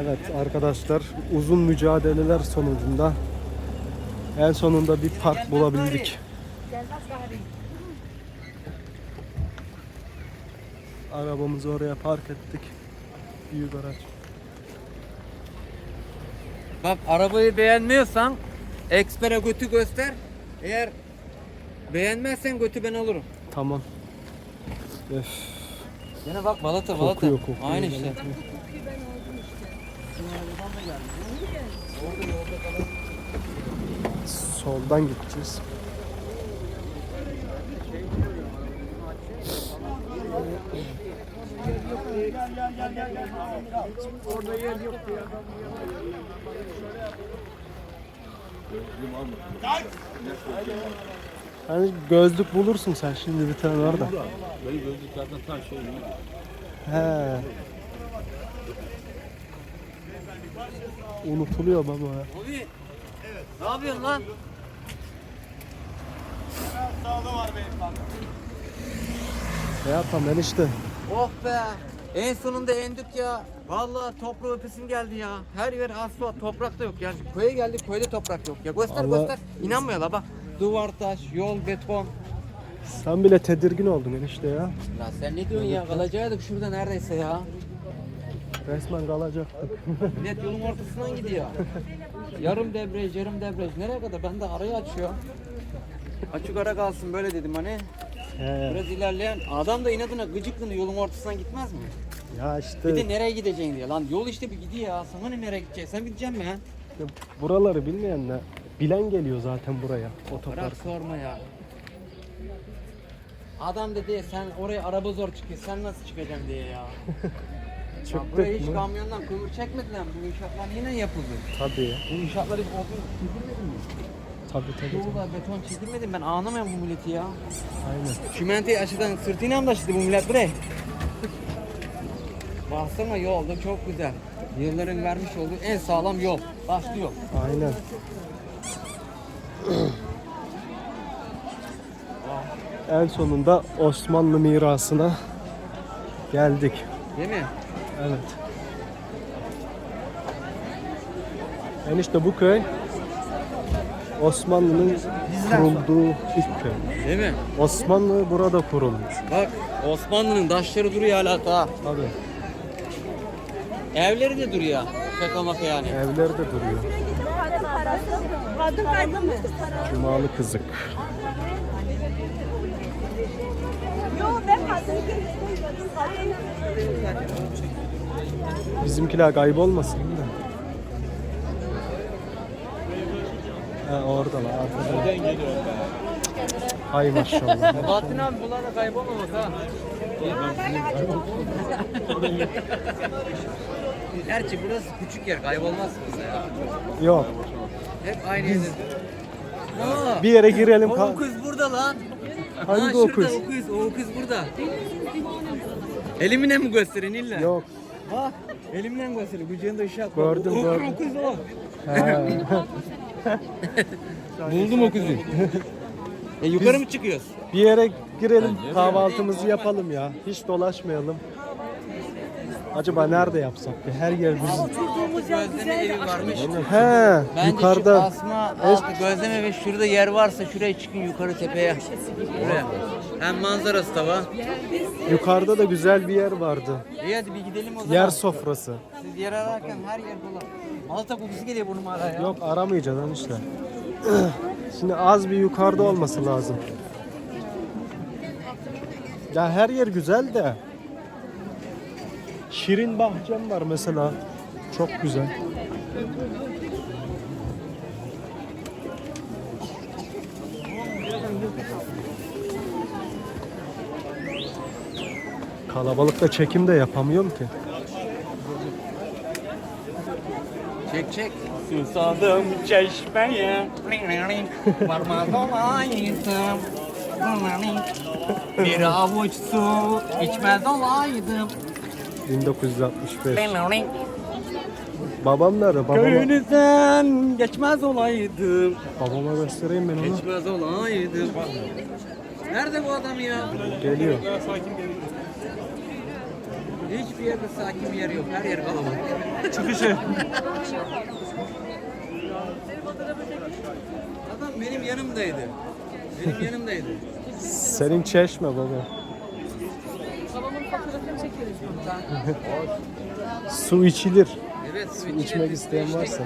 Evet arkadaşlar uzun mücadeleler sonucunda en sonunda bir park bulabildik. Arabamızı oraya park ettik. Büyük araç. Bak arabayı beğenmiyorsan ekspere götü göster. Eğer beğenmezsen götü ben alırım. Tamam. Öf, Yine bak balata balata. kokuyor kokuyor. Aynı işte. Soldan gideceğiz. Hani gözlük bulursun sen şimdi bir tane orada. Benim gözlüklerden tam şey? He. Unutuluyor baba ya. Abi. Ne yapıyorsun lan? Ne yapalım enişte? Oh be. En sonunda endük ya. Vallahi toprağı öpesim geldi ya. Her yer asfalt, toprak da yok. Yani köye geldik, köyde toprak yok. Ya göster Allah- göster. İnanmıyorlar bak. Duvar taş, yol, beton. Sen bile tedirgin oldun enişte ya. Lan sen ne diyorsun ya? Kalacaktık şurada neredeyse ya. Resmen kalacaktık. Millet yolun ortasından gidiyor. yarım debriyaj, yarım debriyaj. Nereye kadar? Ben de arayı açıyor. Açık ara kalsın böyle dedim hani. He. Biraz ilerleyen adam da inadına gıcıklığını yolun ortasından gitmez mi? Ya Bir de işte nereye gideceksin diyor. Lan yol işte bir gidiyor ya. Sana ne nereye gideceksin? Sen gideceksin mi ha? buraları bilmeyenler bilen geliyor zaten buraya otopark. Bırak sorma ya. Adam dedi sen oraya araba zor çıkıyor. Sen nasıl çıkacaksın diye ya. ya buraya hiç mı? kamyondan kömür çekmediler mi? Bu inşaatlar yine yapıldı. Tabii. Bu inşaatları oldu. Çekilmedi mi? Tabii tabii. tabii. Tuğla, beton çekilmedi mi? Ben anlamıyorum bu milleti ya. Aynen. Çimenteyi aşıdan sırtıyla mı taşıdı bu millet buraya? Baksana yol da çok güzel. Yılların vermiş olduğu en sağlam yol. Başlıyor. Aynen. en sonunda Osmanlı mirasına geldik. Değil mi? Evet. Enişte bu köy Osmanlı'nın kurulduğu ilk köy. Değil mi? Osmanlı burada kurulmuş. Bak Osmanlı'nın taşları duruyor hala daha. Tabii. Evleri de duruyor. Şaka maka yani. Evleri de duruyor. Kadın kaybolmuş. Cumalı kızık. Yok ben kadın Bizimkiler kaybolmasın mi? Ha oradalar arkada. Neden geliyorum Hay maşallah. Bahattin abi bunlar da kaybolmamaz ha. Gerçi burası küçük yer kaybolmaz mı ya? Yok. Hep aynı yerde. Aa, Bir yere girelim. o kız burada lan. Hangi Ha, o şurada kız? O kız, o kız burada. Elimine mi gösterin illa? Yok. Bak, elimle mi gösterin? Kucağında ışık. Gördüm, o, gördüm. O kız o. Buldum o kızı. e yukarı mı çıkıyoruz? Bir yere girelim kahvaltımızı yapalım ya. Hiç dolaşmayalım. Acaba nerede yapsak? Bir her yer bizim. Gözleme evi varmış. He, Bence şu yukarıda. asma altı gözleme ve şurada yer varsa şuraya çıkın yukarı tepeye. Buraya. Hem manzarası da var. Yukarıda da güzel bir yer vardı. İyi hadi bir gidelim o zaman. Yer sofrası. Siz yer ararken her yer dolu. Malta kokusu geliyor burnuma hala ya. Yok aramayacağız lan işte. Şimdi az bir yukarıda olması lazım. Ya her yer güzel de. Şirin bahçem var mesela. Çok güzel. Kalabalıkta çekim de yapamıyorum ki. Çek çek. Susadım çeşmeye. Varmaz olaydım. Bir avuç su içmez olaydım. 1965. Babam nerede? Babama, Köyünüzden geçmez olaydım. babama göstereyim ben onu. Geçmez olaydım. Nerede bu adam ya? Geliyor. Hiçbir yerde sakin bir yer yok. Her yer kalabalık. Çıkışı. Adam benim yanımdaydı. Benim yanımdaydı. Senin çeşme baba. Su içilir. Evet, su İçmek isteyen varsa.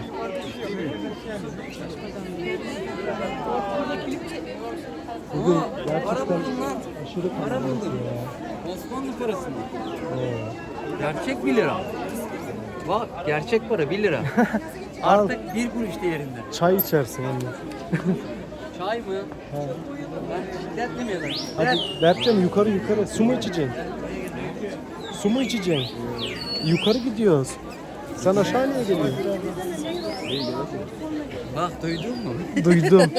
Bugün gerçekten aşırı Para kalabalık buldum. ya. Osmanlı parası mı? Gerçek 1 lira. Bak gerçek para 1 lira. Al. Artık bir kuruş değerinde. Çay içersin anne. Çay mı? Ben şiddet mi yedim? Hadi Berkcan yukarı yukarı. Su mu içeceksin? Su mu içeceksin? Yukarı gidiyoruz. Sen aşağı niye geliyorsun? Bak duydun mu? Duydum.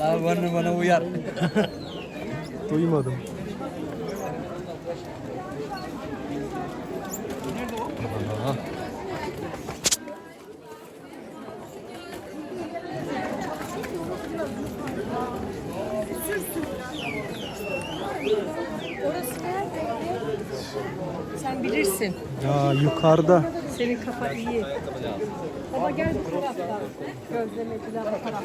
Allah bana bana uyar. Duymadım. Aha. Orası nerede? Sen bilirsin. Ya yukarıda. Senin kafa iyi. Baba gel bu taraftan. Gözlemeciler bu taraftan.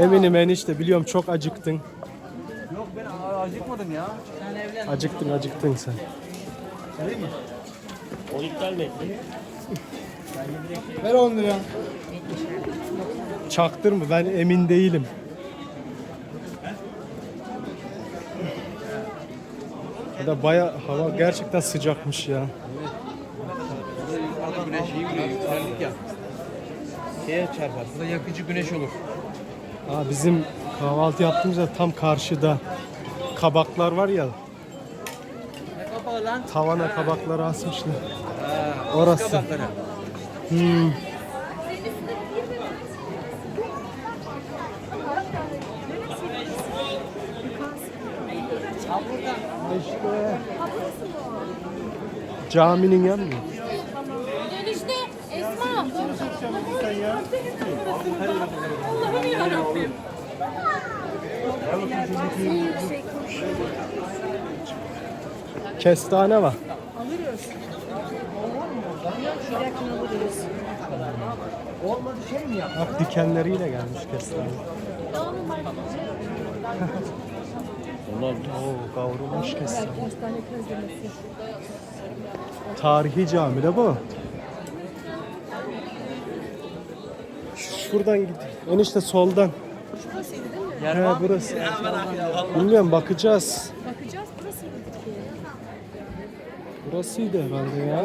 Eminim enişte biliyorum çok acıktın. Yok ben acıkmadım ya. Acıktın acıktın sen. O iptal mi? Ver 10 lira. Çaktır mı? Ben emin değilim. Ya da baya hava gerçekten sıcakmış ya. Güneş iyi mi? Yükseldik ya. Şeye çarpar. Burada yakıcı güneş olur. Ha, bizim kahvaltı yaptığımız yer tam karşıda. Kabaklar var ya Ne kapağı lan? tavana kabakları asmışlar. Ha, Orası. kabakları. Hmm. İşte caminin yanı mı? Yarabbim. Kestane var. Bak dikenleriyle gelmiş kestane. Oo, kavrulmuş kestane. Tarihi cami de bu. Şuradan git. Enişte soldan. Yer He var mı? burası. Bilmiyorum bakacağız. Bakacağız burası ki. Burasıydı herhalde ya.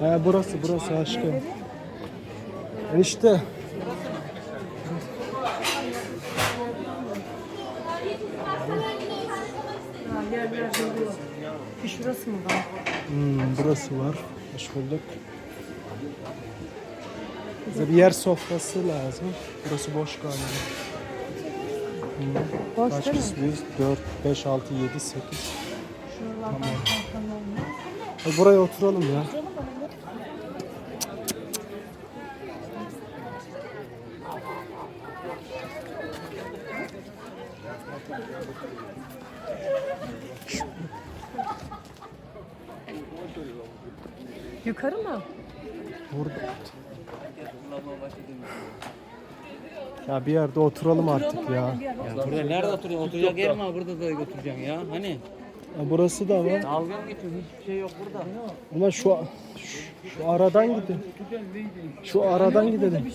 He burası burası aşkım. Enişte. Ha, yer yer geliyor. Bir şurası mı var? Hmm, burası var. Hoş bulduk. Bize bir yer sofrası lazım. Burası boş galiba. Boş Kaç değil mi? kişiyiz? 4, 5, 6, 7, 8. Şuralardan kalkan olmuyor. E, buraya oturalım ya. Yukarı mı? Burada. Ya bir yerde oturalım artık ya. Ya burada nerede oturuyorsun? Oturacak yer mi var? Burada da oturacaksın ya. Hani? Ha, burası da var. Dalga mı geçiyor? Hiçbir şey yok burada. Ama şu, şu, şu aradan gidelim. Şu aradan gidelim.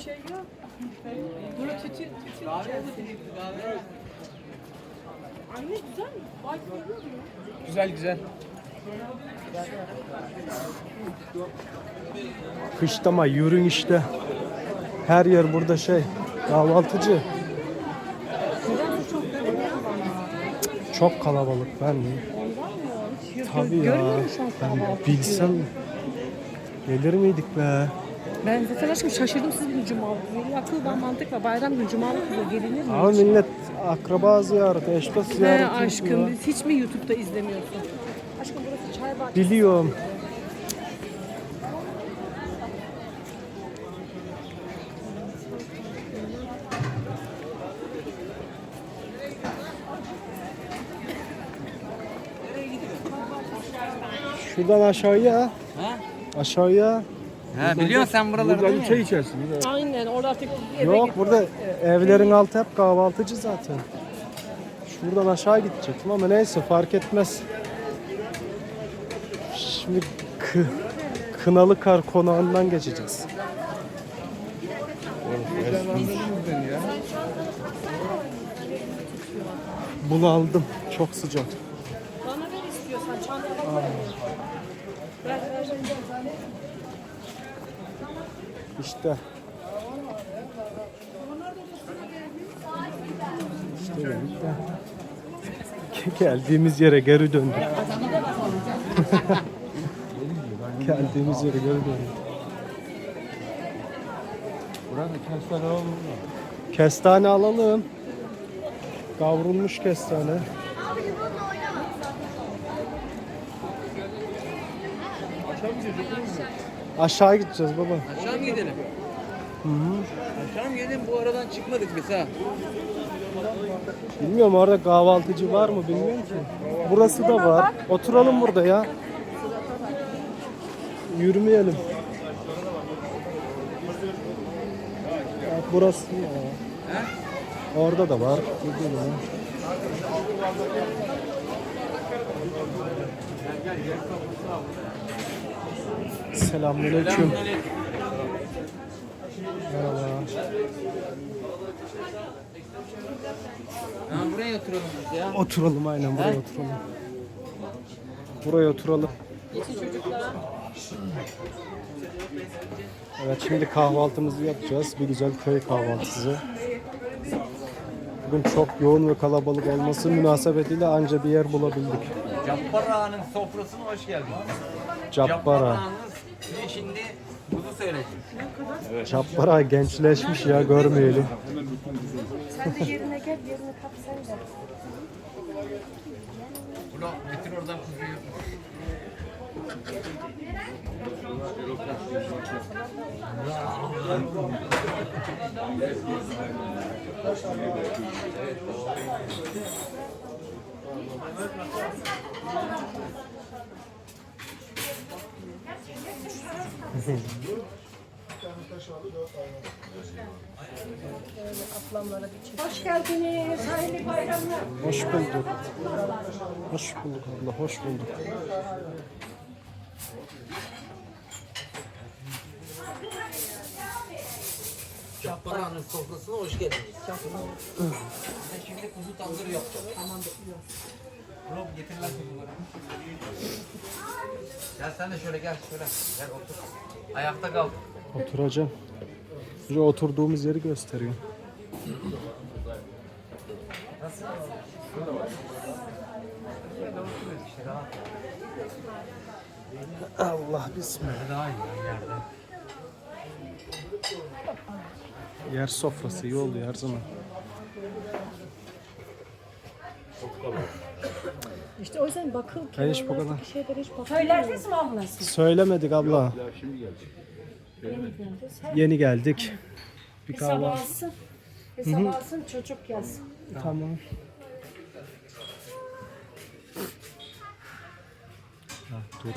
Güzel güzel. Kışlama yürün işte. Her yer burada şey kahvaltıcı. Çok kalabalık ben Tabii ya. Ben bilsem gelir miydik be? Ben zaten aşkım şaşırdım siz bir cumalık. Yeni akıl var mantık var. Bayram günü cumalık mı gelinir mi? Ama millet akraba ziyareti, eş dost He ziyareti aşkım biz hiç mi YouTube'da izlemiyorsun? Aşkım burası çay bahçesi. Biliyorum. Şuradan aşağıya, Ha? aşağıya. Ha biliyorsun sen buraları değil mi? çay içersin. Aynen orada artık eve Yok git. burada evlerin altı hep kahvaltıcı zaten. Şuradan aşağı gidecektim ama neyse fark etmez. Şimdi kı, Kınalı Kar konağından geçeceğiz. Bunu aldım. Çok sıcak. Bana ver istiyorsan çantana koy. Ver ver. İşte. İşte geldik. Geldiğimiz yere geri döndük. Geldiğimiz geri döndük. Buranın kestane olur mu? Kestane alalım. Kavrulmuş kestane. Aşağı gideceğiz baba. Aşağı mı gidelim? Aşağı mı gidelim? Bu aradan çıkmadık biz ha. Bilmiyorum orada kahvaltıcı var mı bilmiyorum ki. Burası da var. Oturalım burada ya. Yürümeyelim. Bak burası. Orada da var. Gidelim. Selamünaleyküm. Merhaba. Ha, buraya oturalım biz ya. Oturalım aynen buraya oturalım. Buraya oturalım. Evet şimdi kahvaltımızı yapacağız. Bir güzel köy kahvaltısı. Bugün çok yoğun ve kalabalık olması münasebetiyle anca bir yer bulabildik. Ağa'nın sofrasına hoş geldin. Cappara. Ağa'nın şimdi kuzu söyledi. Cappara gençleşmiş ya görmeyeli. Sen de yerine gel yerine kap sen de. Ulan getir oradan kuzuyu. Hoş geldiniz. Hayırlı bayramlar. Hoş bulduk. Hoş bulduk abla, hoş bulduk. Cabbar Ağa'nın sofrasına hoş geldiniz. Ben şimdi kuzu tandırı yapacağım. Tamam Ulan getir lan kuzuları. Gel sen de şöyle gel şöyle. Gel otur. Ayakta kal. Oturacağım. Şuraya oturduğumuz yeri gösteriyor. Allah bismillah. Daha iyi yerde. Yer sofrası iyi oluyor her zaman. İşte o yüzden bakıl Ben hiç bu kadar kenarlardaki şeylere hiç bakılmıyor. Söylerdiniz mi ablası? söylemedik abla. Yeni geldik. Bir Hesabı kahvaltı. alsın. Hesabı alsın çocuk yazsın. Tamam. Ha, dur.